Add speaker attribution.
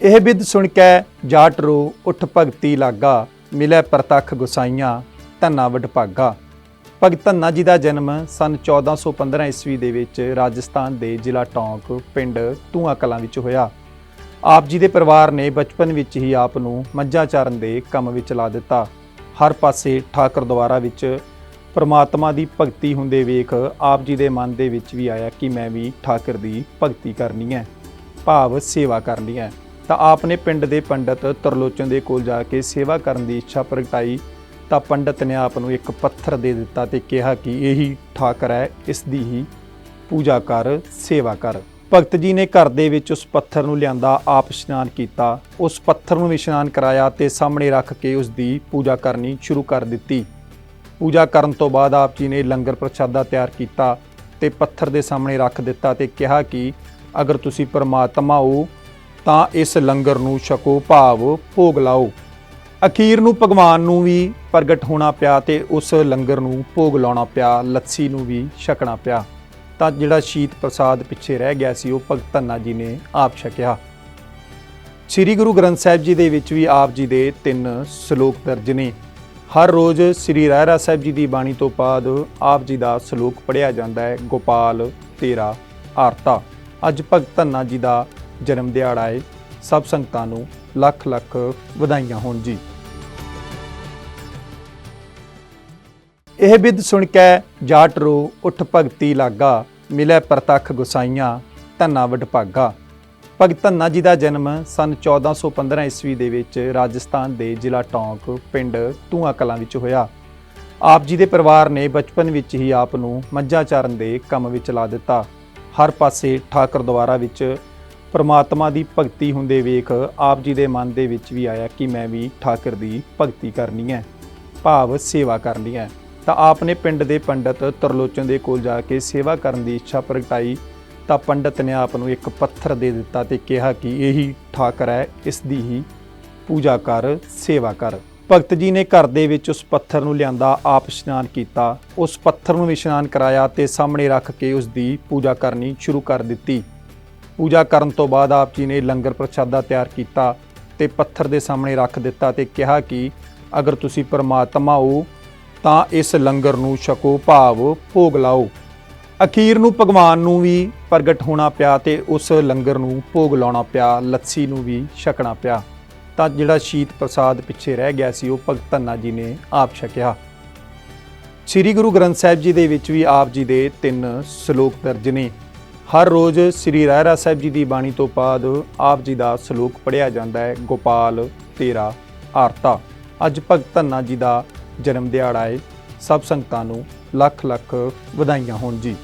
Speaker 1: ਇਹ ਬਿਦ ਸੁਣ ਕੇ ਜਾਟ ਰੋ, ਉਠ ਭਗਤੀ ਲਾਗਾ, ਮਿਲੇ ਪ੍ਰਤੱਖ ਗੁਸਾਈਆਂ, ਧੰਨਾ ਵਡਭਾਗਾ ਭਗਤ ਧੰਨਾ ਜੀ ਦਾ ਜਨਮ ਸਨ 1415 ਈਸਵੀ ਦੇ ਵਿੱਚ ਰਾਜਸਥਾਨ ਦੇ ਜ਼ਿਲ੍ਹਾ ਟੌਂਕ, ਪਿੰਡ ਧੂਆ ਕਲਾਂ ਵਿੱਚ ਹੋਇਆ। ਆਪ ਜੀ ਦੇ ਪਰਿਵਾਰ ਨੇ ਬਚਪਨ ਵਿੱਚ ਹੀ ਆਪ ਨੂੰ ਮੱਝਾਂ ਚਾਰਨ ਦੇ ਕੰਮ ਵਿੱਚ ਲਾ ਦਿੱਤਾ। ਹਰ ਪਾਸੇ ਠਾਕਰ ਦੁਆਰਾ ਵਿੱਚ ਪਰਮਾਤਮਾ ਦੀ ਭਗਤੀ ਹੁੰਦੇ ਵੇਖ ਆਪ ਜੀ ਦੇ ਮਨ ਦੇ ਵਿੱਚ ਵੀ ਆਇਆ ਕਿ ਮੈਂ ਵੀ ਠਾਕਰ ਦੀ ਭਗਤੀ ਕਰਨੀ ਹੈ, ਭਾਵ ਸੇਵਾ ਕਰਨੀ ਹੈ। ਤਾਂ ਆਪ ਨੇ ਪਿੰਡ ਦੇ ਪੰਡਤ ਤਰਲੋਚਨ ਦੇ ਕੋਲ ਜਾ ਕੇ ਸੇਵਾ ਕਰਨ ਦੀ ਇੱਛਾ ਪ੍ਰਗਟਾਈ, ਤਾਂ ਪੰਡਤ ਨੇ ਆਪ ਨੂੰ ਇੱਕ ਪੱਥਰ ਦੇ ਦਿੱਤਾ ਤੇ ਕਿਹਾ ਕਿ ਇਹੀ ਠਾਕਰ ਹੈ, ਇਸ ਦੀ ਹੀ ਪੂਜਾ ਕਰ, ਸੇਵਾ ਕਰ। ਭਗਤ ਜੀ ਨੇ ਘਰ ਦੇ ਵਿੱਚ ਉਸ ਪੱਥਰ ਨੂੰ ਲਿਆਂਦਾ, ਆਪ ਇਸ਼ਨਾਨ ਕੀਤਾ। ਉਸ ਪੱਥਰ ਨੂੰ ਵੀ ਇਸ਼ਨਾਨ ਕਰਾਇਆ ਤੇ ਸਾਹਮਣੇ ਰੱਖ ਕੇ ਉਸ ਦੀ ਪੂਜਾ ਕਰਨੀ ਸ਼ੁਰੂ ਕਰ ਦਿੱਤੀ। ਪੂਜਾ ਕਰਨ ਤੋਂ ਬਾਅਦ ਆਪ ਜੀ ਨੇ ਲੰਗਰ ਪ੍ਰਸ਼ਾਦਾ ਤਿਆਰ ਕੀਤਾ ਤੇ ਪੱਥਰ ਦੇ ਸਾਹਮਣੇ ਰੱਖ ਦਿੱਤਾ ਤੇ ਕਿਹਾ ਕਿ ਅਗਰ ਤੁਸੀਂ ਪਰਮਾਤਮਾ ਹੋ ਤਾਂ ਇਸ ਲੰਗਰ ਨੂੰ ਛਕੋ, ਭਾਵ ਭੋਗ ਲਾਓ। ਅਖੀਰ ਨੂੰ ਭਗਵਾਨ ਨੂੰ ਵੀ ਪ੍ਰਗਟ ਹੋਣਾ ਪਿਆ ਤੇ ਉਸ ਲੰਗਰ ਨੂੰ ਭੋਗ ਲਾਉਣਾ ਪਿਆ, ਲੱਸੀ ਨੂੰ ਵੀ ਛਕਣਾ ਪਿਆ। ਤਾਂ ਜਿਹੜਾ ਸ਼ੀਤ ਪ੍ਰਸਾਦ ਪਿੱਛੇ ਰਹਿ ਗਿਆ ਸੀ, ਉਹ ਭਗਤ ਧੰਨਾ ਜੀ ਨੇ ਆਪ ਛਕਿਆ। ਸ੍ਰੀ ਗੁਰੂ ਗ੍ਰੰਥ ਸਾਹਿਬ ਜੀ ਦੇ ਵਿੱਚ ਵੀ ਆਪ ਜੀ ਦੇ ਤਿੰਨ ਸ਼ਲੋਕ ਦਰਜ ਨੇ। ਹਰ ਰੋਜ਼ ਸ੍ਰੀ ਰਾਇਰਾ ਸਾਹਿਬ ਜੀ ਦੀ ਬਾਣੀ ਤੋਂ ਬਾਅਦ ਆਪ ਜੀ ਦਾ ਸ਼ਲੋਕ ਪੜਿਆ ਜਾਂਦਾ ਹੈ, ਗੋਪਾਲ ਤੇਰਾ ਆਰਤਾ। ਅੱਜ ਭਗਤ ਧੰਨਾ ਜੀ ਦਾ ਜਨਮ ਦਿਹਾੜਾ ਹੈ ਸਭ ਸੰਗਤਾਂ ਨੂੰ ਲੱਖ ਲੱਖ ਵਧਾਈਆਂ ਹੋਣ ਜੀ। ਇਹ ਬਿਦ ਸੁਣ ਕੇ ਜਾਟ ਰੂ ਉਠ ਭਗਤੀ ਲਾਗਾ, ਮਿਲੇ ਪ੍ਰਤੱਖ ਗੁਸਾਈਆਂ, ਧੰਨਾ ਵਡਭਾਗਾ ਭਗਤ ਧੰਨਾ ਜੀ ਦਾ ਜਨਮ ਸਨ 1415 ਈਸਵੀ ਦੇ ਵਿੱਚ ਰਾਜਸਥਾਨ ਦੇ ਜ਼ਿਲ੍ਹਾ ਟੌਂਕ, ਪਿੰਡ ਧੂਆ ਕਲਾਂ ਵਿੱਚ ਹੋਇਆ। ਆਪ ਜੀ ਦੇ ਪਰਿਵਾਰ ਨੇ ਬਚਪਨ ਵਿੱਚ ਹੀ ਆਪ ਨੂੰ ਮੱਝਾਂ ਚਾਰਨ ਦੇ ਕੰਮ ਵਿੱਚ ਲਾ ਦਿੱਤਾ। ਹਰ ਪਾਸੇ ਠਾਕਰ ਦੁਆਰਾ ਵਿੱਚ ਪਰਮਾਤਮਾ ਦੀ ਭਗਤੀ ਹੁੰਦੇ ਵੇਖ ਆਪ ਜੀ ਦੇ ਮਨ ਦੇ ਵਿੱਚ ਵੀ ਆਇਆ ਕਿ ਮੈਂ ਵੀ ਠਾਕਰ ਦੀ ਭਗਤੀ ਕਰਨੀ ਹੈ, ਭਾਵ ਸੇਵਾ ਕਰਨੀ ਹੈ। ਤਾਂ ਆਪ ਨੇ ਪਿੰਡ ਦੇ ਪੰਡਤ ਤਰਲੋਚਨ ਦੇ ਕੋਲ ਜਾ ਕੇ ਸੇਵਾ ਕਰਨ ਦੀ ਇੱਛਾ ਪ੍ਰਗਟਾਈ, ਤਾਂ ਪੰਡਤ ਨੇ ਆਪ ਨੂੰ ਇੱਕ ਪੱਥਰ ਦੇ ਦਿੱਤਾ ਤੇ ਕਿਹਾ ਕਿ ਇਹੀ ਠਾਕਰ ਹੈ, ਇਸ ਦੀ ਹੀ ਪੂਜਾ ਕਰ, ਸੇਵਾ ਕਰ। ਭਗਤ ਜੀ ਨੇ ਘਰ ਦੇ ਵਿੱਚ ਉਸ ਪੱਥਰ ਨੂੰ ਲਿਆਂਦਾ, ਆਪ ਇਸ਼ਨਾਨ ਕੀਤਾ। ਉਸ ਪੱਥਰ ਨੂੰ ਵੀ ਇਸ਼ਨਾਨ ਕਰਾਇਆ ਤੇ ਸਾਹਮਣੇ ਰੱਖ ਕੇ ਉਸ ਦੀ ਪੂਜਾ ਕਰਨੀ ਸ਼ੁਰੂ ਕਰ ਦਿੱਤੀ। ਪੂਜਾ ਕਰਨ ਤੋਂ ਬਾਅਦ ਆਪ ਜੀ ਨੇ ਲੰਗਰ ਪ੍ਰਸ਼ਾਦਾ ਤਿਆਰ ਕੀਤਾ ਤੇ ਪੱਥਰ ਦੇ ਸਾਹਮਣੇ ਰੱਖ ਦਿੱਤਾ ਤੇ ਕਿਹਾ ਕਿ ਅਗਰ ਤੁਸੀਂ ਪਰਮਾਤਮਾ ਹੋ, ਤਾਂ ਇਸ ਲੰਗਰ ਨੂੰ ਛਕੋ, ਭਾਵ ਭੋਗ ਲਾਓ। ਅਖੀਰ ਨੂੰ ਭਗਵਾਨ ਨੂੰ ਵੀ ਪ੍ਰਗਟ ਹੋਣਾ ਪਿਆ ਤੇ ਉਸ ਲੰਗਰ ਨੂੰ ਭੋਗ ਲਾਉਣਾ ਪਿਆ, ਲੱਸੀ ਨੂੰ ਵੀ ਛਕਣਾ ਪਿਆ। ਤਾਂ ਜਿਹੜਾ ਸ਼ੀਤ ਪ੍ਰਸਾਦ ਪਿੱਛੇ ਰਹਿ ਗਿਆ ਸੀ, ਉਹ ਭਗਤ ਧੰਨਾ ਜੀ ਨੇ ਆਪ ਛਕਿਆ। ਸ੍ਰੀ ਗੁਰੂ ਗ੍ਰੰਥ ਸਾਹਿਬ ਜੀ ਦੇ ਵਿੱਚ ਵੀ ਆਪ ਜੀ ਦੇ ਤਿੰਨ ਸ਼ਲੋਕ ਦਰਜ ਨੇ। ਹਰ ਰੋਜ਼ ਸ੍ਰੀ ਰਾਇਰਾ ਸਾਹਿਬ ਜੀ ਦੀ ਬਾਣੀ ਤੋਂ ਬਾਅਦ ਆਪ ਜੀ ਦਾ ਸ਼ਲੋਕ ਪੜਿਆ ਜਾਂਦਾ ਹੈ, ਗੋਪਾਲ ਤੇਰਾ ਆਰਤਾ। ਅੱਜ ਭਗਤ ਧੰਨਾ ਜੀ ਦਾ ਜਨਮ ਦਿਹਾੜਾ ਹੈ। ਸਭ ਸੰਗਤਾਂ ਨੂੰ ਲੱਖ ਲੱਖ ਵਧਾਈਆਂ ਹੋਣ ਜੀ।